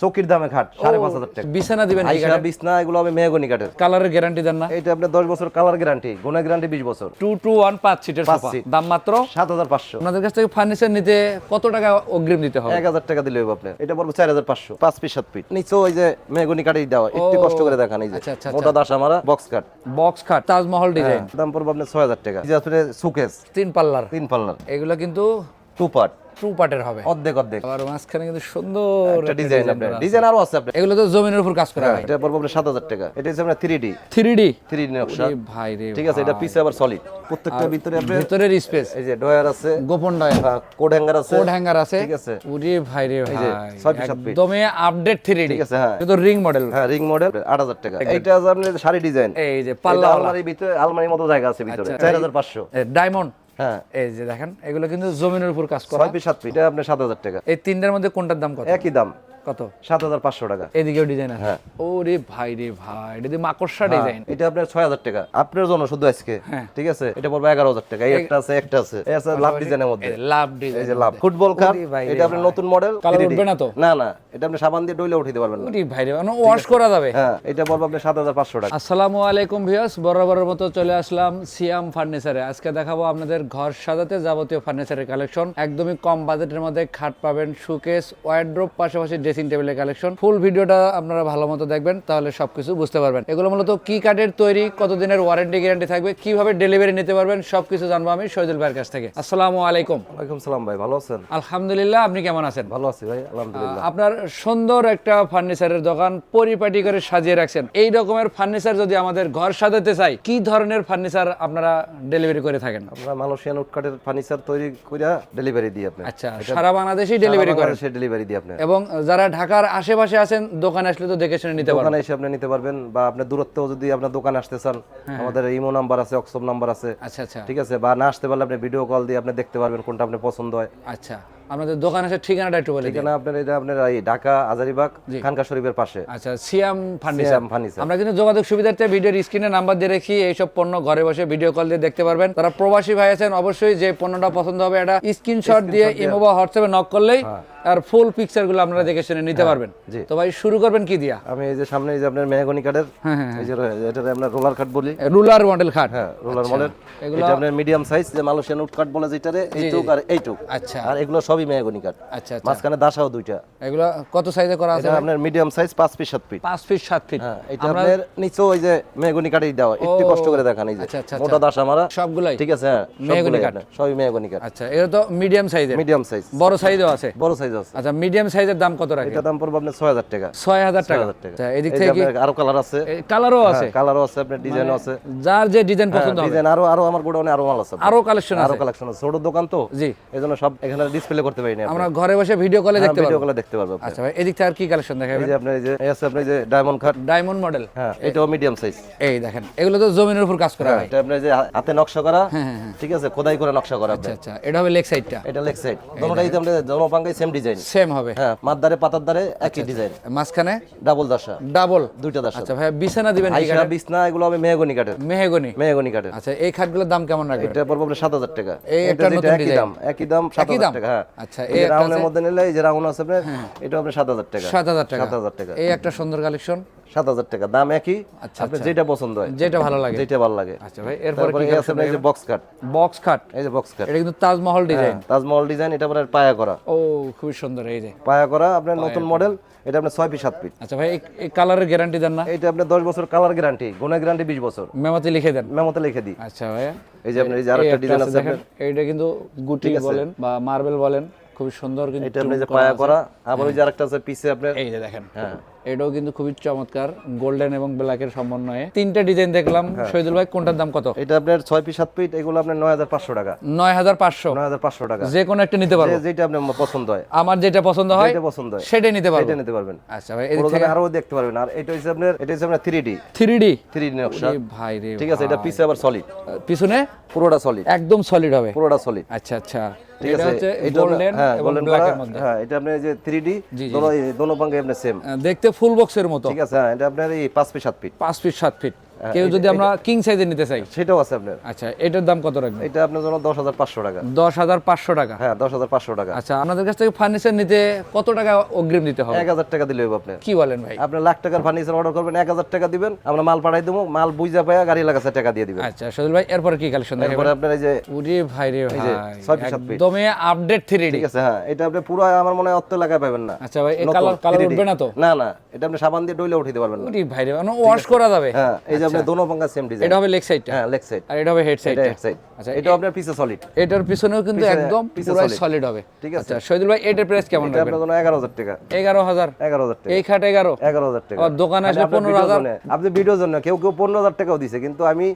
চৌকির দামে খাট সাড়ে পাঁচ হাজার টাকা। বিছানা দিবেন বিছনা এগুলো হবে মেহগনি কাঠের। কালারের গ্যারান্টি দেন না? এটা আপনার দশ বছর কালার গ্যারান্টি গুণা গ্যারান্টি বিশ বছর। টু টু ওয়ান পাঁচ সিটের। দাম মাত্র? সাত হাজার পাঁচশো। আপনাদের কাছ থেকে ফার্নিচার নিতে কত টাকা অগ্রিম দিতে হবে? এক হাজার টাকা দিলে হবে আপনার। এটা পড়বে চার হাজার পাঁচশো পাঁচ পিস সাত পিস নিচে ওই যে মেহগনি কাঠেই দেওয়া একটু কষ্ট করে দেখান এই যে। আচ্ছা, আচ্ছা, মোটা দাস আমার বক্স কাঠ বক্স খাট তাজমহল ডিজাইন দাম পড়বে আপনার ছয় হাজার টাকা। সুকেস তিন পাল্লার। তিন পাল্লার। এগুলো কিন্তু টু পার্ট ট্রু পার্টের হবে। অর্ধেক অর্ধেক। আবার মাঝখানে কিন্তু সুন্দর একটা ডিজাইন আপনার। ডিজাইন আরও আছে আপনার। এগুলো তো জমিনের উপর কাজ করা হয় এটা পড়বে আপনার সাত হাজার টাকা। এটা হচ্ছে আপনার three D three D three D নকশা। ভাই রে ঠিক আছে এটা পিছে আবার সলিড প্রত্যেকটা ভিতরে আপনার ভিতরের স্পেস এই যে ডয়ার আছে। গোপন ডয় কোড হ্যাঙ্গার আছে। কোড হ্যাঙ্গার আছে। ঠিক আছে। উরে ভাই রে ভাই। একদমই আপডেট থ্রি ডি ঠিক আছে হ্যাঁ। এটা তো রিং মডেল হ্যাঁ রিং মডেল আট হাজার টাকা। এইটা আছে আপনার শাড়ি ডিজাইন এই যে পাল্লা আলমারির ভিতরে আলমারির মতো জায়গা আছে ভিতরে। আচ্ছা, চার হাজার পাঁচশো। ডায়মন্ড হ্যাঁ এই যে দেখেন এগুলো কিন্তু জমিনের উপর কাজ করা। সাত এটা আপনার সাত হাজার টাকা। এই তিনটার মধ্যে কোনটার দাম কত? একই দাম। কত? সাত হাজার পাঁচশো টাকা। এদিকেও ডিজাইন আছে। হ্যাঁ। ভাই রে ভাই এটা মাকড়সা ডিজাইন এটা আপনার ছয় হাজার টাকা। আপনার জন্য শুধু আজকে। হ্যাঁ। ঠিক আছে? এটা পড়বে এগারো হাজার টাকা। একটা আছে একটা আছে। আছে লাভ ডিজাইনের মধ্যে। লাভ এই ডিজাইন যে লাভ। ফুটবল কাপ এটা আপনার নতুন মডেল কালার উঠবে না তো? না না এটা আপনি সাবান দিয়ে ডইলে পারবেন না। ভাই রে মানে ওয়াশ করা যাবে। হ্যাঁ এটা পড়বে আপনার সাত হাজার পাঁচশো টাকা। আসসালামু আলাইকুম ভিউয়ার্স বরাবরের মতো চলে আসলাম সিয়াম ফার্নিচারে আজকে দেখাবো আপনাদের ঘর সাজাতে যাবতীয় ফার্নিচারের কালেকশন একদমই কম বাজেটের মধ্যে খাট পাবেন সুকেস ওয়ার্ড্রোপ পাশাপাশি ড্রেসিং টেবিলের কালেকশন ফুল ভিডিওটা আপনারা ভালো মতো দেখবেন তাহলে সবকিছু বুঝতে পারবেন। এগুলো মূলত কি কাঠের তৈরি কতদিনের ওয়ারেন্টি গ্যারান্টি থাকবে কীভাবে ডেলিভারি নিতে পারবেন সবকিছু জানব আমি শহীদুল ভাইয়ের কাছ থেকে। আসসালামু আলাইকুম। ওয়ালাইকুম সালাম ভাই ভালো আছেন? আলহামদুলিল্লাহ আপনি কেমন আছেন? ভালো আছি ভাই আলহামদুলিল্লাহ। আপনার সুন্দর একটা ফার্নিচারের দোকান পরিপাটি করে সাজিয়ে রাখছেন। এই রকমের ফার্নিচার যদি আমাদের ঘর সাজাতে চাই কি ধরনের ফার্নিচার আপনারা ডেলিভারি করে থাকেন? আমরা মালয়েশিয়ান উটকাটের ফার্নিচার তৈরি করে ডেলিভারি দিই আপনি আচ্ছা সারা বাংলাদেশেই ডেলিভারি করেন। ডেলিভারি দিই আপনি এবং যারা ঢাকার আশেপাশে আছেন দোকানে আসলে তো দেখে শুনে নিতে পারবেন। দোকানে এসে আপনি নিতে পারবেন বা আপনার দূরত্বেও যদি আপনার দোকান আসতে চান আমাদের ইমো নাম্বার আছে অক্সব নাম্বার আছে। আচ্ছা আচ্ছা। ঠিক আছে? বা না আসতে পারলে আপনি ভিডিও কল দিয়ে আপনি দেখতে পারবেন কোনটা আপনার পছন্দ হয়। আচ্ছা। আপনাদের দোকান আছে ঠিকানাটা একটু বলে এখানে আপনার এটা আপনার ঢাকা আজারিবাগ খানকা শরীফের পাশে। আচ্ছা সিয়াম ফার্নিচার। ফার্নিচার। আমরা কিন্তু যোগাযোগ সুবিধার্থে ভিডিওর স্ক্রিনে নাম্বার দিয়ে রেখি এইসব পণ্য ঘরে বসে ভিডিও কল দিয়ে দেখতে পারবেন। তারা প্রবাসী ভাই আছেন অবশ্যই যে পণ্যটা পছন্দ হবে এটা স্ক্রিনশট দিয়ে ইমো বা হোয়াটসঅ্যাপে নক করলেই আর ফুল পিকচারগুলো আপনারা দেখে শুনে নিতে পারবেন। জি। তো ভাই শুরু করবেন কি দিয়া? আমি এই যে সামনে এই যে আপনার মেহগনি কাঠের হ্যাঁ হ্যাঁ এই যে এটা আমরা রোলার কাঠ বলি। রুলার মডেল খাট হ্যাঁ রোলার মডেল এগুলো- এটা আপনার মিডিয়াম সাইজ যে মালয়েশিয়ান উড কাঠ বলে যেটারে এইটুক আর এইটুক। আচ্ছা। আর এগুলো সবই মেহগনি কাঠ। আচ্ছা আচ্ছা। মাঝখানে দাসাও দুইটা। এগুলো কত সাইজে করা আছে আপনার মিডিয়াম সাইজ পাঁচ পিস সাত পিস পাঁচ ফিট সাত ফিট হ্যাঁ এটা আপনার নিচে ওই যে মেহগনি কাঠই দেওয়া। একটু কষ্ট করে দেখান এই যে। আচ্ছা, আচ্ছা, মোটা দাস আমারা সবগুলাই? ঠিক আছে হ্যাঁ সবগুলোই কাঠ। সবই মেহগনি কাঠ। আচ্ছা এটা তো মিডিয়াম সাইজের মিডিয়াম সাইজ বড় সাইজও আছে? বড় সাইজ আছে। আচ্ছা মিডিয়াম সাইজের দাম কত রাখে এটা দাম পড়বে আপনার ছয় হাজার টাকা। ছয় হাজার টাকা। 6000 টাকা। আচ্ছা, এদিক থেকে কি আরও কালার আছে। কালারও আছে? কালারও আছে আপনার ডিজাইনও আছে। যার যে ডিজাইন পছন্দ হবে। ডিজাইন আরও আরও আমার গোডাউনে আরও মাল আছে। আরও কালেকশন আছে? আরও কালেকশন আছে। ছোট দোকান তো? জি। এই জন্য সব এখানে ডিসপ্লে করতে পারি না আমরা ঘরে বসে ভিডিও কলে দেখতে পারব। ভিডিও গুলো দেখতে পারব আচ্ছা ভাই এদিক থেকে আর কি কালেকশন এই দেখাবেন যে আপনার এই যে এই আছে আপনার এই যে ডায়মন্ড কাট ডায়মন্ড মডেল হ্যাঁ এটাও মিডিয়াম সাইজ এই দেখেন এগুলো তো জমিনের উপর কাজ করা হয় এটা আপনার যে হাতে নকশা করা ঠিক আছে খোদাই করে নকশা করা আচ্ছা আচ্ছা এটা হবে লেগ সাইডটা এটা লেগ সাইড দুটোটাই আপনার জনপাঙ্গাই সেম ডিজাইন সেম হবে। হ্যাঁ মাদ্দারে পাতার দ্বারে একই ডিজাইন মাঝখানে ডাবল দাসা। ডাবল দুইটা দাসা। আচ্ছা ভাই বিছানা দিবেন কি আইসা বিছনা এগুলো হবে মেহগনি কাঠের। মেহেগনি। মেহগনি কাঠের। আচ্ছা এই খাটগুলোর দাম কেমন রাখবেন? এটা পড়বে আপনার সাত হাজার টাকা। এই একটা নতুন একই দাম একই দাম একই দাম? টাকা হ্যাঁ। আচ্ছা, এই রাউন্ডের মধ্যে নিলে এই যে রাউন্ড আছে আপনার এটা আপনার সাত হাজার টাকা। সাত হাজার টাকা। সাত হাজার টাকা। এই একটা সুন্দর কালেকশন সাত হাজার টাকা। দাম একই। আচ্ছা, যেটা পছন্দ হয়। যেটা ভালো লাগে। যেটা ভালো লাগে। আচ্ছা ভাই এরপরে কি আছে এই যে বক্স কাট বক্স খাট এই যে বক্স কাট এটা কিন্তু তাজমহল ডিজাইন তাজমহল ডিজাইন এটা আপনার পায়া করা। ও খুবই সুন্দর এই যে। পায়া করা আপনার নতুন মডেল এটা আপনার ছয় পিস সাত পিস আচ্ছা ভাই এই- কালারের গ্যারান্টি দেন না। এটা আপনার দশ বছর কালার গ্যারান্টি গুণা গ্যারান্টি বিশ বছর। মেমাতে লিখে দেন। মেমোতে লিখে দিই। আচ্ছা ভাইয়া এই যে আপনার এই যে আরেকটা ডিজাইন আছে এইটা কিন্তু গুটি বলেন বা মার্বেল বলেন খুবই সুন্দর কিন্তু এটা আপনার এই যে পায়া করা আবার ওই যে আরেকটা আছে পিছে আপনার এই যে দেখেন। হ্যাঁ। এটাও কিন্তু খুবই চমৎকার গোল্ডেন এবং ব্ল্যাকের সমন্বয়ে। তিনটা ডিজাইন দেখলাম। হ্যাঁ। শহীদুল ভাই কোনটার দাম কত? এটা আপনার ছয় পিস সাত পিস এগুলো আপনার নয় হাজার পাঁচশো টাকা। নয় হাজার পাঁচশো। নয় হাজার পাঁচশো টাকা। যে কোনো একটা নিতে পারব। যেটা আপনার পছন্দ হয়। আমার যেটা পছন্দ হয় যেটা পছন্দ হয়। সেটাই নিতে পারব। এটা নিতে পারবেন। আচ্ছা ভাই পুরো আরও দেখতে পারবেন। আর এটা হচ্ছে আপনার এটা হচ্ছে আপনার three D three D three D নকশা। ভাই রে ঠিক আছে এটা পিছে আবার সলিড পিছনে? পুরোটা সলিড একদম সলিড হবে। পুরোটা সলিড আচ্ছা আচ্ছা। ঠিক আছে এটা গোল্ডেন হ্যাঁ এবং গোল্ডেন ব্ল্যাকের মধ্যে। হ্যাঁ এটা আপনার যে থ্রি ডি জি, জি। দোনো দোনো পাঙ্গে আপনার সেম দেখতে ফুল বক্সের মতো। ঠিক আছে হ্যাঁ এটা আপনার এই 5 ফিট 7 ফিট। 5 feet 7 fit. কেউ যদি আমরা কিং সাইজের নিতে চাই। সেটাও আছে আপনার। আচ্ছা এটার দাম কত রাখবেন? এটা আপনার জন্য দশ হাজার পাঁচশো টাকা। দশ হাজার পাঁচশো টাকা? হ্যাঁ দশ হাজার পাঁচশো টাকা। আচ্ছা আপনাদের কাছ থেকে ফার্নিচার নিতে কত টাকা অগ্রিম দিতে হবে? এক হাজার টাকা দিলে আপনার। কি বলেন ভাই? আপনি লাখ টাকার ফার্নিচার অর্ডার করবেন এক হাজার টাকা দিবেন আমরা মাল পাঠাই দেবো মাল বুঝা পায়া গাড়ি লাগাছে টাকা দিয়ে দিবেন। আচ্ছা সজল ভাই এরপরে কি কালেকশন এরপরে আপনার এই যে উরে ভাই রে ভাই ছয় সাত আপডেট থ্রি ঠিক আছে হ্যাঁ এটা আপনি পুরো আমার মনে হয় অর্থ লাগায় পাবেন না। আচ্ছা ভাই এই কালার কালার উঠবে না তো? না না এটা আপনি সাবান দিয়ে ডইলে উঠিয়ে পারবেন না। উরে ভাই রে মানে ওয়াশ করা যাবে। হ্যাঁ এই যে আপনি দোনো পাঙ্গা সেম ডিজাইন এটা হবে লেগ সাইডটা হ্যাঁ লেগ সাইড আর এটা হবে হেড সাইড এক সাইড আচ্ছা এটা আপনার পিছে সলিড এটার পিছনেও কিন্তু একদম পুরো সলিড হবে। ঠিক আছে। আচ্ছা শহীদুল ভাই এটার প্রাইস কেমন রাখবেন আপনার জন্য এগারো হাজার টাকা। এগারো হাজার? এগারো হাজার টাকা। এই খাট এগারো? এগারো হাজার টাকা। আবার দোকানে খালি আসলে আপনার 15,000 ভিডিওর আপনি ভিডিওর জন্য কেউ কেউ পনেরো হাজার টাকাও দিছে কিন্তু আমি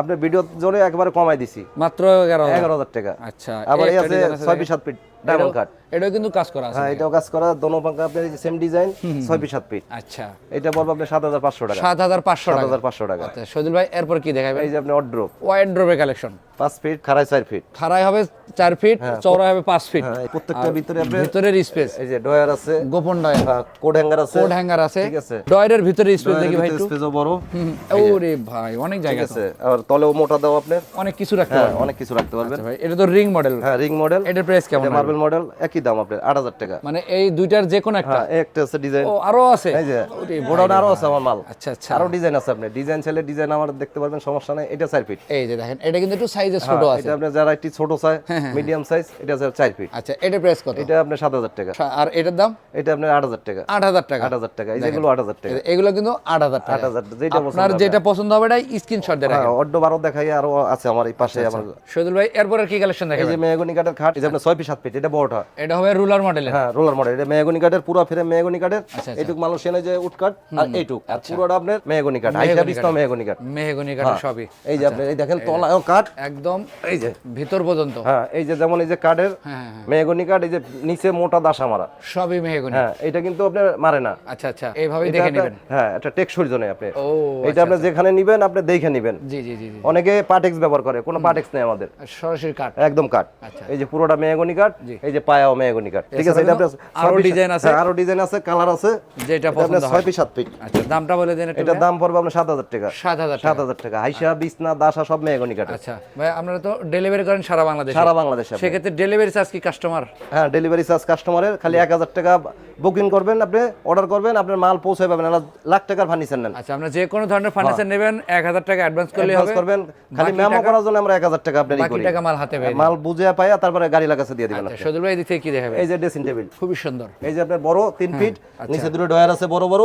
আপনার ভিডিওর জন্য একবারে কমাই দিছি। মাত্র এগারো হাজার। এগারো হাজার টাকা। আচ্ছা আবার এই আছে design আছে ছয় পিস সাত ফিট ডাবল কাট এটাও কিন্তু কাজ করা আছে হ্যাঁ এটাও কাজ করা। দোনো পাঙ্গা আপনার সেম ডিজাইন ছয় পিস সাত ফিট আচ্ছা। এটা বলব হাজার পাঁচশো টাকা। সাত হাজার পাঁচশো সাত টাকা হাজার পাঁচশো টাকা। আচ্ছা শহীদুল ভাই এরপর কি দেখাবেন? এই যে আপনি অড্রপ ওয়াইড ড্রপের কালেকশন পাঁচ ফিট খাড়াই চার ফিট খাড়াই হবে চার ফিট চওড়া হবে পাঁচ ফিট হ্যাঁ প্রত্যেকটা ভিতরে আপনার ভিতরের স্পেস এই যে ডয়ার আছে। গোপন ডয়ার কোড হ্যাঙ্গার আছে। কোড হ্যাঙ্গার আছে। ঠিক আছে। ডয়ারের ভিতরে স্পেস দেখি ভাই একটু। স্পেসও বড়। ওরে ভাই অনেক জায়গা আছে। আর তলেও মোটা দাও আপনার। অনেক কিছু রাখতে হ্যাঁ পারবেন। অনেক কিছু রাখতে পারবেন। আচ্ছা ভাই এটা তো রিং মডেল হ্যাঁ রিং মডেল এটার প্রাইস কেমন এটা মডেল একই দাম আপনার আট হাজার টাকা। মানে এই দুইটার যে কোনো একটা? হ্যাঁ একটা আছে ডিজাইন ও আরও আছে? এই যে গোডাউন আরও আছে। আমার মাল। আচ্ছা আচ্ছা। আরও ডিজাইন আছে আপনি ডিজাইন চাইলে ডিজাইন আমার দেখতে পারবেন সমস্যা নাই এটা চার ফিট এই যে দেখেন এটা কিন্তু একটু সাইজে ছোট আছে। এটা আপনার যারা একটু ছোট চাই মিডিয়াম সাইজ এটা চার ফিট আচ্ছা এটার প্রাইস কত? এটা আপনার সাত হাজার টাকা। আর এটার দাম? এটা আপনার আট হাজার টাকা। আট হাজার টাকা। আট হাজার টাকা এই যেগুলো আট হাজার টাকা। এগুলো কিন্তু আট হাজার টাকা। আট হাজার যেটা আপনার যেটা পছন্দ হবে এটা স্ক্রিনশট দিয়ে রাখেন। হ্যাঁ অড্ড বারো দেখাই আরও আছে আমার এই পাশে আমার। শহীদুল ভাই এরপরে কি কালেকশন এই দেখাবেন? যে মেহগনি কাঠের খাট এই যে আপনার ছয় পিস সাত ফিট এটা বড়টা। এটা হবে রুলার মডেলের। হ্যাঁ রোলার মডেল। এটা মেহগনি কাঠের পুরো ফিরে মেহগনি কাঠের। আচ্ছা, এইটুক মালয়েশিয়ানে যে উড কাঠ আর এইটুক। আর পুরোটা আপনার মেহগনি কাঠ হাইটা পিস তো মেহগনি কাঠ। মেহগনি কাঠের হ্যাঁ। সবই। এই যে আপনি এই দেখেন তলায়ও কাঠ। একদম এই যে। ভিতর পর্যন্ত। হ্যাঁ এই যে যেমন এই যে কাঠের হ্যাঁ হ্যাঁ মেহগনি কাঠ এই যে নিচে মোটা দাসা মারা সবই মেহগনি। হ্যাঁ এটা কিন্তু আপনার মারে না। আচ্ছা আচ্ছা। এইভাবে দেখে নেবেন। হ্যাঁ এটা টেকসই জন্য আপনি। ও এটা আপনি যেখানে নিবেন আপনি দেখে নিবেন। জি জি জি অনেকে পাটেক্স ব্যবহার করে কোনো পাটেক্স নেই আমাদের। সরাসরি কাঠ। একদম কাঠ। আচ্ছা। এই যে পুরোটা মেহগনি কাঠ এই যে পায়াও মেহগনি কাঠ ঠিক আছে এটা আপনার আরও ডিজাইন আছে? হ্যাঁ, আরও ডিজাইন আছে কালার আছে। যেটা এটা পছন্দ আপনার হয়। ছয় পিস সাত পিস। আচ্ছা দামটা বলে দেন এটার দাম পড়বে আপনার সাত হাজার টাকা। সাত হাজার সাত হাজার টাকা। হাইসা বিছনা দাসা সব মেহগনি কাঠের আচ্ছা ভাই আপনারা তো ডেলিভারি করেন সারা বাংলাদেশে। সারা বাংলাদেশে আপনি। সেক্ষেত্রে ডেলিভারি চার্জ কি কাস্টমার হ্যাঁ ডেলিভারি চার্জ কাস্টমারের খালি এক হাজার টাকা বুকিং করবেন আপনি অর্ডার করবেন আপনার মাল পৌঁছে পাবেন। লাখ টাকার ফার্নিচার নেন। আচ্ছা আমরা যে কোনো ধরনের ফার্নিচার নেবেন এক হাজার টাকা অ্যাডভান্স করলে হবে। করবেন। খালি মেমো করার জন্য আমরা এক হাজার টাকা আপনার ই বাকি টাকা মাল হাতে পেয়ে মাল বুঝে পাইয়া তারপরে গাড়ি লাগাছে দিয়ে দিবেন সদুল ভাই এদিক কি দেখাবে এই যে ড্রেসিং টেবিল খুবই সুন্দর। এই যে আপনার বড় তিন ফিট আচ্ছা। নিচে দুটো ডয়ার আছে বড় বড়।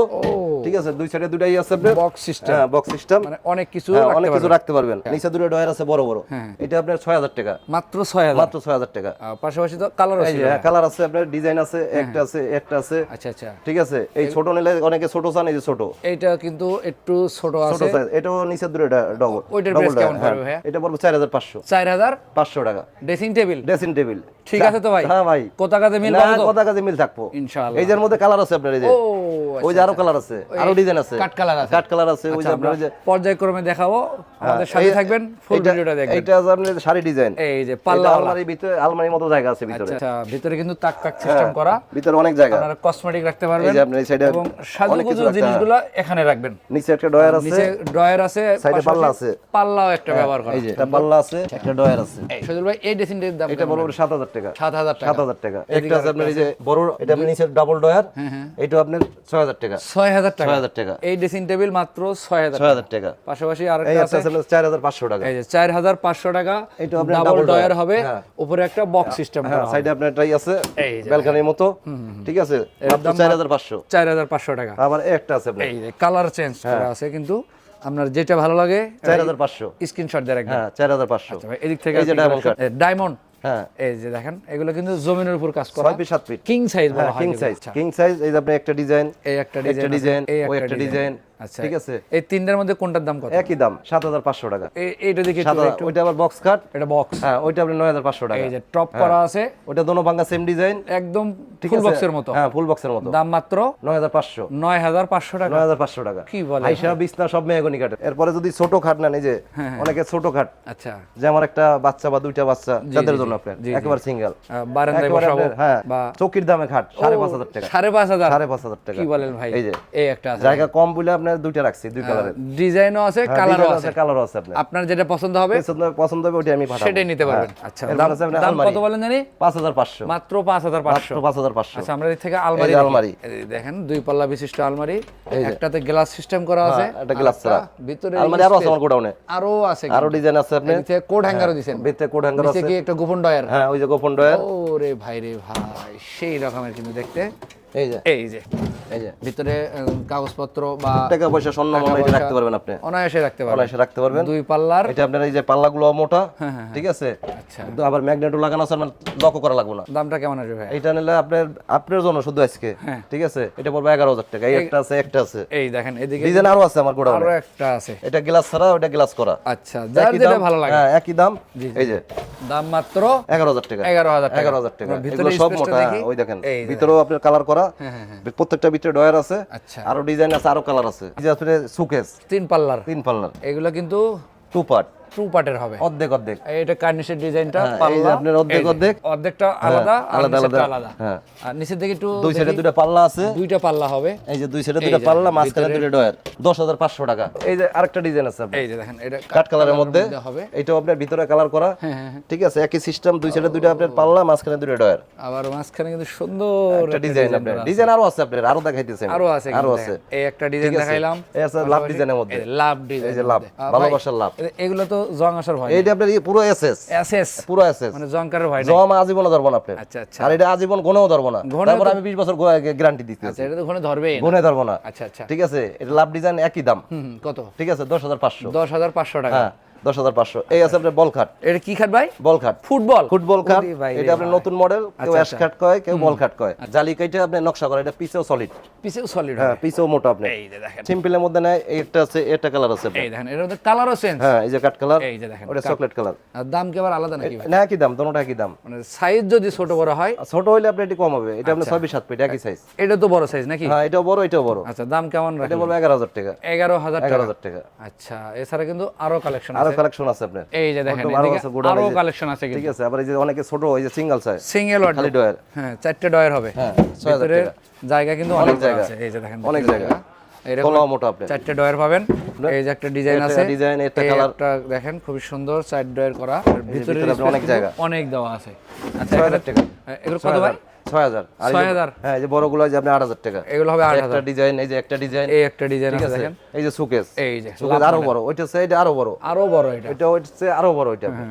ঠিক আছে দুই সাইডে দুটাই আছে আপনার। বক্স সিস্টেম হ্যাঁ বক্স সিস্টেম মানে অনেক কিছু হ্যাঁ, অনেক কিছু হ্যাঁ। রাখতে পারবেন। নিচে দুটো ডয়ার আছে বড় বড়। এটা আপনার ছয় হাজার টাকা। মাত্র ছয় হাজার। মাত্র ছয় হাজার টাকা। পাশাপাশি তো কালার যে কালার আছে আপনার ডিজাইন আছে একটা আছে একটা আছে। আচ্ছা আচ্ছা। ঠিক আছে এই ছোট নিলে অনেকে ছোট চান এই যে ছোট। এইটা কিন্তু একটু ছোট ছোট আছে। সাইজ এটাও নিচে দূরে ডবল ওইটার price কেমন পড়বে ভাইয়া? এটা পড়বে চার হাজার পাঁচশো। চার হাজার পাঁচশো টাকা। ড্রেসিং টেবিল ড্রেসিং টেবিল ঠিক আছে তো ভাই? হ্যাঁ ভাই। কোথা কাজে মিল কথা কাজে মিল থাকব। ইনশাআল্লাহ। এই মধ্যে কালার আছে আপনার এই যে। ওই যে আরও কালার আছে আরও ডিজাইন আছে। কাট কালার আছে। কাট কালার আছে ওই যে আচ্ছা, আপনার আমরা ওই যে পর্যায়ক্রমে দেখাবো আমাদের সাথে থাকবেন ফুল ভিডিওটা দেখবেন। এইটা আছে আপনার শাড়ি ডিজাইন এই যে পাল্লা আলমারির ভিতরে আলমারির মতো জায়গা আছে ভিতরে। আচ্ছা ভিতরে কিন্তু তাক তাক সিস্টেম করা। ভিতরে অনেক জায়গা। আপনারা কসমেটিক রাখতে এই যে আপনার এই সাইডে এবং সাজুগুজু জিনিসগুলো এখানে রাখবেন। নিচে একটা ডয়ার আছে। নিচে ড্রয়ার আছে সাইডে পাল্লা আছে। পাল্লাও একটা ব্যবহার করা এই যে একটা পাল্লা আছে একটা ডয়ার আছে। সজল ভাই এই ড্রেসিং দাম এটা বড় সাত হাজার টাকা। সাত হাজার টাকা। সাত হাজার টাকা। একটা আছে আপনার এই যে বড় এটা আপনার নিচে ডাবল ডয়ার এটা আপনার ছয় হাজার টাকা। ছয় হাজার টাকা। হাজার টাকা। এই ড্রেসিং টেবিল মাত্র ছয় হাজার ছয় হাজার টাকা। পাশাপাশি একটা আছে চার হাজার পাঁচশো টাকা। এই যে চার হাজার পাঁচশো টাকা এটা আপনার ডাবল ডয়ার হবে। হ্যাঁ। উপরে একটা বক্স সিস্টেম হ্যাঁ সাইডে আপনার এটাই আছে মতো। ঠিক আছে চার হাজার পাঁচশো। চার হাজার পাঁচশো টাকা। আবার একটা আছে এই কালার চেঞ্জ করা আছে কিন্তু আপনার যেটা ভালো লাগে চার হাজার পাঁচশো। স্ক্রিনশট দিয়ে রাখবেন। হ্যাঁ চার হাজার পাঁচশো। আচ্ছা এদিক থেকে। ডায়মন্ড হ্যাঁ এই যে দেখেন এগুলো কিন্তু জমিনের উপর কাজ করা। 6 ফিট 7 ফিট। কিং সাইজ বলা হ্যাঁ হয় কিং সাইজ কিং সাইজ এই যে আপনি একটা ডিজাইন এই একটা ডিজাইন ডিজাইন এই ওই একটা ডিজাইন আচ্ছা ঠিক আছে। এই তিনটার মধ্যে কোনটার দাম কত? একই দাম সাত হাজার পাঁচশো টাকা। এইটা দেখি একটু ওইটা আবার বক্স কাট এটা বক্স হ্যাঁ ওইটা হাজার পাঁচশো টাকা। এই যে টপ করা আছে। ওইটা দোনো ভাঙ্গা সেম ডিজাইন একদম ফুল বক্সের মতো। হ্যাঁ ফুল বক্সের মতো। দাম মাত্র নয় হাজার পাঁচশো। নয় হাজার পাঁচশো টাকা। নয় হাজার পাঁচশো টাকা। কি বলে? আইসা বিছনা সব মেহগনি কাঠের। এরপরে যদি ছোট খাট নেন এই যে হ্যাঁ, অনেকে ছোট খাট আচ্ছা। যে আমার একটা বাচ্চা বা দুইটা বাচ্চা তাদের জন্য আপনার একেবারে সিঙ্গেল বারান্দায় বসাবো হ্যাঁ বা চৌকির দামে খাট সাড়ে পাঁচ হাজার টাকা। সাড়ে পাঁচ হাজার। সাড়ে পাঁচ হাজার টাকা। কি বলেন ভাই? এই যে। এই একটা জায়গা কম বলে আপনি আপনার দুইটা রাখছি দুই কালারের ডিজাইনও আছে কালারও আছে। কালারও আছে আপনার। আপনার যেটা পছন্দ হবে পছন্দ হবে ওইটা আমি পাঠাবো। সেটাই নিতে পারবেন। হ্যাঁ। আচ্ছা দাম আছে কত বলেন জানি? পাঁচ হাজার পাঁচশো। মাত্র পাঁচ হাজার পাঁচশো। পাঁচ হাজার পাঁচশো। আচ্ছা আমরা এর থেকে আলমারি। আলমারি। দেখেন দুই পাল্লা বিশিষ্ট আলমারি একটাতে গ্লাস সিস্টেম করা আছে হ্যাঁ, একটা গ্লাস ছাড়া। ভিতরে আলমারি আরও আছে আমার গোডাউনে। আরও আছে আরও ডিজাইন আছে আপনি। নিচে কোড হ্যাঙ্গারও দিছেন। ভিতরে কোড হ্যাঙ্গার নিচে কি একটা গোপন ডয়ার হ্যাঁ ওই যে গোপন ডয়ার ওরে ভাই রে ভাই সেই রকমের কিন্তু দেখতে। এই যে। এই যে। এই যে ভিতরে কাগজপত্র বা টাকা পয়সা স্বর্ণ মনে এটা রাখতে পারবেন আপনি। অনায়াসে রাখতে পারবেন। অনায়াসে রাখতে পারবেন। দুই পাল্লার। এটা আপনার এই যে পাল্লাগুলো মোটা ঠিক আছে? আচ্ছা। আবার ম্যাগনেটও লাগানো আছে আপনার লকও করা লাগবে না। দামটা কেমন আসবে ভাই এটা নিলে আপনার আপনার জন্য শুধু আজকে হ্যাঁ। ঠিক আছে? এটা পড়বে এগারো হাজার টাকা এই একটা আছে একটা আছে। এই দেখেন এদিকে ডিজাইন আরও আছে আমার আরও একটা আছে। এটা গ্লাস ছাড়া ওটা গ্লাস করা। আচ্ছা যার একই যেটা দাম, ভালো লাগে। হ্যাঁ একই দাম। এই যে। দাম মাত্র এগারো হাজার টাকা। এগারো হাজার টাকা। এগারো হাজার টাকা। ভিতরে সব মোটা ওই দেখেন। ভিতরেও আপনার কালার করা প্রত্যেকটা ভিতরে ডয়ার আছে আচ্ছা। আরও ডিজাইন আছে আরও কালার আছে। সুকেস তিন পাল্লার। তিন পাল্লার। এগুলো কিন্তু টু পার্ট টু পার্টের হবে। অর্ধেক অর্ধেক। এটা কার্নিশের ডিজাইনটা হ্যাঁ, পাল্লা আপনার অর্ধেক অর্ধেক। অর্ধেকটা আলাদা আলাদা আলাদা। আলাদা। হ্যাঁ। আর নিচের দিকে একটু দুই সাইডে দুইটা পাল্লা আছে। দুইটা পাল্লা হবে। এই যে দুই সাইডে দুইটা পাল্লা মাঝখানে দুইটা ডয়ার দশ হাজার পাঁচশো টাকা। এই যে আরেকটা ডিজাইন আছে এই যে দেখেন এটা কাঠ কালারের মধ্যে। হবে। এইটাও আপনার ভিতরে কালার করা। হ্যাঁ হ্যাঁ হ্যাঁ। ঠিক আছে একই সিস্টেম দুই সাইডে দুইটা আপনার পাল্লা মাঝখানে দুইটা ডয়ার আবার মাঝখানে কিন্তু সুন্দর একটা ডিজাইন আপনার। ডিজাইন আরও আছে আপনার আরও দেখাইতেছেন আরও আছে আরও আছে। এই একটা ডিজাইন দেখাইলাম। এই আছে লাভ ডিজাইনের মধ্যে। লাভ ডিজাইন এই যে লাভ ভালোবাসার লাভ। এগুলো তো জং আসার ভয় এইটা আপনার পুরো এসএস। এসএস? পুরো এসএস। মানে জংকারের ভয় নেই? জমা আজীবন ধরবো না আপনি আচ্ছা আচ্ছা। আর এটা আজীবন গনেও ধরবো না। তারপর আমি বিশ বছর গ্যারান্টি দিতে আচ্ছা এটা তো ওখানে ধরবে না। গনে ধরবো না। আচ্ছা আচ্ছা। ঠিক আছে? এটা লাভ ডিজাইন একই দাম। কত? ঠিক আছে দশ হাজার পাঁচশো। দশ হাজার পাঁচশো টাকা। হ্যাঁ। দশ হাজার পাঁচশো। এই আছে আপনার বল খাট এটা কি খাট ভাই? বল খাট ফুটবল। ফুটবল খাট। এটা আপনার নতুন মডেল কেউ আচ্ছা, অ্যাশ খাট কয় কেউ বল খাট কয়। জালি কাইটা আপনি নকশা করে এটা পিছেও সলিড পিছেও সলিড হ্যাঁ পিছেও মোটা আপনি। এই যে দেখেন। সিম্পলের মধ্যে এই একটা আছে এটা কালার আছে এই দেখেন এর মধ্যে কালারও চেঞ্জ হ্যাঁ এই যে কাট কালার এই যে দেখেন ওটা চকলেট কালার আর দাম কি আবার আলাদা নাকি না একই দাম দোনোটা একই দাম। মানে সাইজ যদি ছোট বড় হয় ছোট হইলে আপনি এটি কম হবে। এটা আপনার ছয় বিশ সাত ফিট একই সাইজ এটা তো বড় সাইজ নাকি? হ্যাঁ এটাও বড় এটাও বড়। আচ্ছা দাম কেমন এটা রাখেন বলব এগারো হাজার টাকা। এগারো হাজার এগারো টাকা হাজার টাকা। আচ্ছা এছাড়া কিন্তু আরও কালেকশন আছে। কালেকশন আছে আপনার। এই যে দেখেন আরও কালেকশন আছে ঠিক আছে আবার এই যে অনেকে ছোট ওই যে সিঙ্গেল সাইজ সিঙ্গেল খালি ডয়ার হ্যাঁ চারটে ডয়ার হবে। হ্যাঁ ভিতরে জায়গা কিন্তু অনেক জায়গা। আছে। এই যে দেখেন অনেক জায়গা। এরকম মোটা আপনি চারটে ডয়ার পাবেন। এই যে একটা ডিজাইন আছে। design, একটা এই দেখেন খুবই সুন্দর চার ডয়ার করা। ভিতরে অনেক জায়গা। অনেক দেওয়া আছে। আচ্ছা এগুলো কত ভাই? ছয় হাজার। ছয় হাজার? হ্যাঁ যে বড়গুলো যে আপনি আট হাজার টাকা। এগুলো হবে আট হাজার। ডিজাইন এই যে একটা ডিজাইন। এই একটা ডিজাইন ঠিক আছে এই যে সুকেস। এই যে সুকেস আরও বড়। ওইটা হচ্ছে এটা আরও বড়। আরও বড় এটা। এটা হচ্ছে আরও বড় ওইটা হ্যাঁ।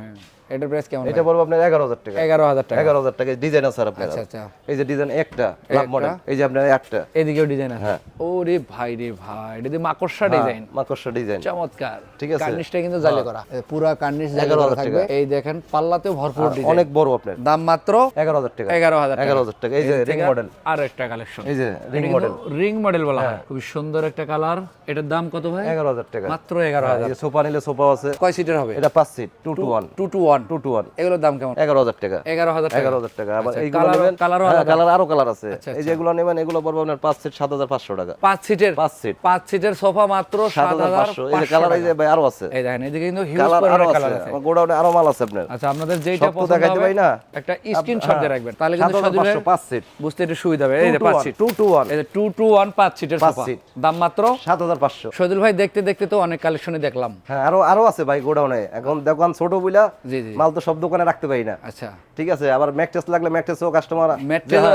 এটার প্রাইস কেমন এটা বলব আপনার এগারো হাজার টাকা। এগারো হাজার টাকা। এগারো হাজার টাকা ডিজাইন আছে আপনার আচ্ছা আচ্ছা। এই যে ডিজাইন একটা লাভ মডেল এই যে আপনার একটা। এদিকেও ডিজাইন আছে? হ্যাঁ। ও রে ভাই রে ভাই এটা মাকড়সা ডিজাইন মাকড়সা ডিজাইন চমৎকার। ঠিক আছে। হ্যাঁ। কার্নিশটা কিন্তু জালি করা। এই পুরা কার্নিশ জালি করা থাকবে। এই দেখেন পাল্লাতেও ভরপুর ডিজাইন অনেক বড় আপনার। দাম মাত্র এগারো হাজার টাকা। এগারো হাজার এগারো হাজার টাকা। এই যে রিং মডেল আর একটা কালেকশন এই যে রিং মডেল রিং মডেল বলা হ্যাঁ। হয়। খুবই সুন্দর একটা কালার এটার দাম কত ভাই? এগারো হাজার টাকা। মাত্র এগারো এই হাজার যে সোফা নিলে সোফা আছে। কয় সিটের হবে? এটা পাঁচ seat two two one two two one two two one এগুলোর দাম কেমন? এগারো হাজার টাকা। এগারো হাজার এগারো হাজার টাকা। আবার এইগুলো নেবেন কালারও আলাদা? কালার আরও কালার আছে। এই যেগুলো নেবেন এগুলো পড়বে আপনার পাঁচ সিট সাত হাজার পাঁচশো টাকা। পাঁচ সিটের? পাঁচ সিট। পাঁচ সিটের সোফা মাত্র সাত হাজার পাঁচশো। এই কালার এই যে ভাই আরও আছে। এই দেখেন এদিকে কিন্তু হিউজ পরিমাণে কালার আছে। গোডাউনে আরও মাল আছে আপনার। আচ্ছা আপনাদের যেইটা পছন্দ দেখাইতে পারি না। একটা স্ক্রিনশট দিয়ে রাখবেন। তাহলে কিন্তু সাত হাজার পাঁচ সিট। বুঝতে একটু সুবিধা হবে। এই যে পাঁচ সিট। টু টু ওয়ান এই যে টু টু ওয়ান পাঁচ সিটের সোফা। দাম মাত্র সাত হাজার পাঁচশো। সজল ভাই দেখতে দেখতে তো অনেক কালেকশনই দেখলাম। হ্যাঁ আরও আরও আছে ভাই গোডাউনে। এখন দোকান ছোট বুইলা। জি জি। মাল তো সব দোকানে রাখতে পারি না। আচ্ছা। ঠিক আছে আবার ম্যাকটেস লাগলে ম্যাকটেসও কাস্টমার ও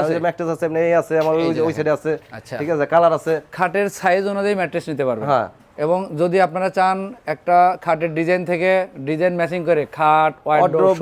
আছে? ম্যাকটেস আছে এমনি আছে আমার ওই ওই সাইডে আছে। আচ্ছা। ঠিক আছে কালার আছে। খাটের সাইজ অনুযায়ী ম্যাট্রেস নিতে পারবেন। হ্যাঁ। এবং যদি আপনারা চান একটা খাটের ডিজাইন থেকে ডিজাইন ম্যাচিং করে খাট ওয়ার্ড্রোব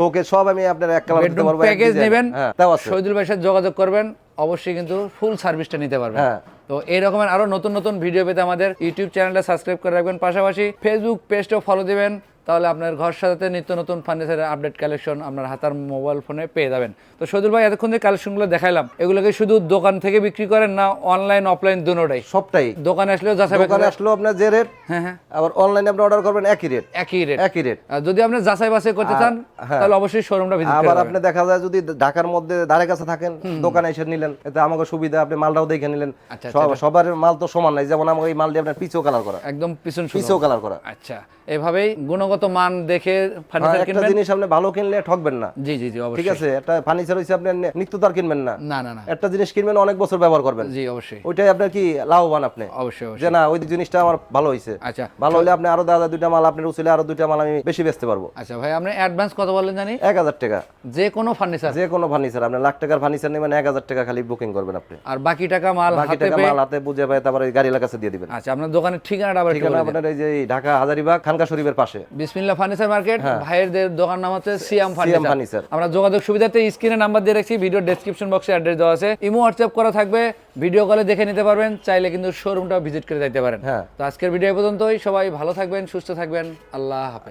শোকেস সব আমি আপনার এক কালার দিতে পারব প্যাকেজ নেবেন। হ্যাঁ তাও আছে। শহীদুল ভাইয়ের সাথে যোগাযোগ করবেন অবশ্যই কিন্তু ফুল সার্ভিসটা নিতে পারবেন। হ্যাঁ। তো এই রকমের আরও নতুন নতুন ভিডিও পেতে আমাদের ইউটিউব চ্যানেলটা সাবস্ক্রাইব করে রাখবেন। পাশাপাশি ফেসবুক পেজটাও ফলো দিবেন। তাহলে আপনার ঘর সাজাতে নিত্য নতুন ফার্নিচারের আপডেট কালেকশন আপনার হাতার মোবাইল ফোনে পেয়ে যাবেন। তো সদুল ভাই এতক্ষণ যে কালেকশনগুলো দেখাইলাম এগুলোকে শুধু দোকান থেকে বিক্রি করেন না অনলাইন অফলাইন দুটোটাই সবটাই। দোকানে আসলেও যাচাই দোকানে বাছাই- আসলো আপনার যে রেট হ্যাঁ হ্যাঁ। আবার অনলাইনে আপনি অর্ডার করবেন একই রেট একই রেট একই রেট যদি আপনি যাচাই বাছাই করতে চান হ্যাঁ। তাহলে অবশ্যই শোরুমটা ভিজিট আবার আপনি দেখা যায় যদি ঢাকার মধ্যে ধারে কাছে থাকেন দোকানে এসে নিলেন এতে আমাকে সুবিধা আপনি মালটাও দেখে নিলেন। আচ্ছা, সবার মাল তো সমান নাই যেমন আমাকে এই মাল দিয়ে আপনার পিচও কালার করা। একদম পিছন। পিচও কালার করা। আচ্ছা এভাবেই গুণগত গুণগত মান দেখে ফার্নিচার একটা জিনিস আপনি ভালো কিনলে ঠকবেন না। জি জি জি অবশ্যই। ঠিক আছে একটা ফার্নিচার হইছে আপনি নিত্যতার কিনবেন না। না না না। একটা জিনিস কিনবেন অনেক বছর ব্যবহার করবেন। জি অবশ্যই। ওইটাই আপনার কি লাভবান আপনি? অবশ্যই অবশ্যই। যে না ওই জিনিসটা আমার ভালো হয়েছে আচ্ছা ভালো হলে আপনি আরও দাদা দুইটা মাল আপনার উচিলে আরও দুইটা মাল আমি বেশি বেচতে পারব। আচ্ছা ভাই আপনি অ্যাডভান্স কত বলেন জানি? এক হাজার টাকা। যে কোনো ফার্নিচার যে কোনো ফার্নিচার আপনি লাখ টাকার ফার্নিচার নেবেন এক হাজার টাকা খালি বুকিং করবেন আপনি। আর বাকি টাকা মাল বাকি টাকা মাল হাতে বুঝে পাই তারপরে গাড়ি গাড়ির দিয়ে দিবেন। আচ্ছা আপনার দোকানের ঠিকানাটা আবার ঠিকানা আপনার এই যে ঢাকা হাজারিবাগ খানকা শরীফের পাশে। বিসমিল্লাহ ফার্নিচার মার্কেট ভাইয়ের দোকান নাম হচ্ছে সিয়াম ফার্নিচার। আমরা যোগাযোগ সুবিধাতে স্ক্রিনে নাম্বার দিয়ে রাখছি ভিডিও ডেসক্রিপশন বক্সে অ্যাড্রেস দেওয়া আছে। ইমো হোয়াটসঅ্যাপ করা থাকবে ভিডিও কলে দেখে নিতে পারবেন চাইলে কিন্তু শোরুমটা ভিজিট করে যাইতে পারেন। হ্যাঁ। তো আজকের ভিডিও পর্যন্তই সবাই ভালো থাকবেন সুস্থ থাকবেন আল্লাহ হাফেজ।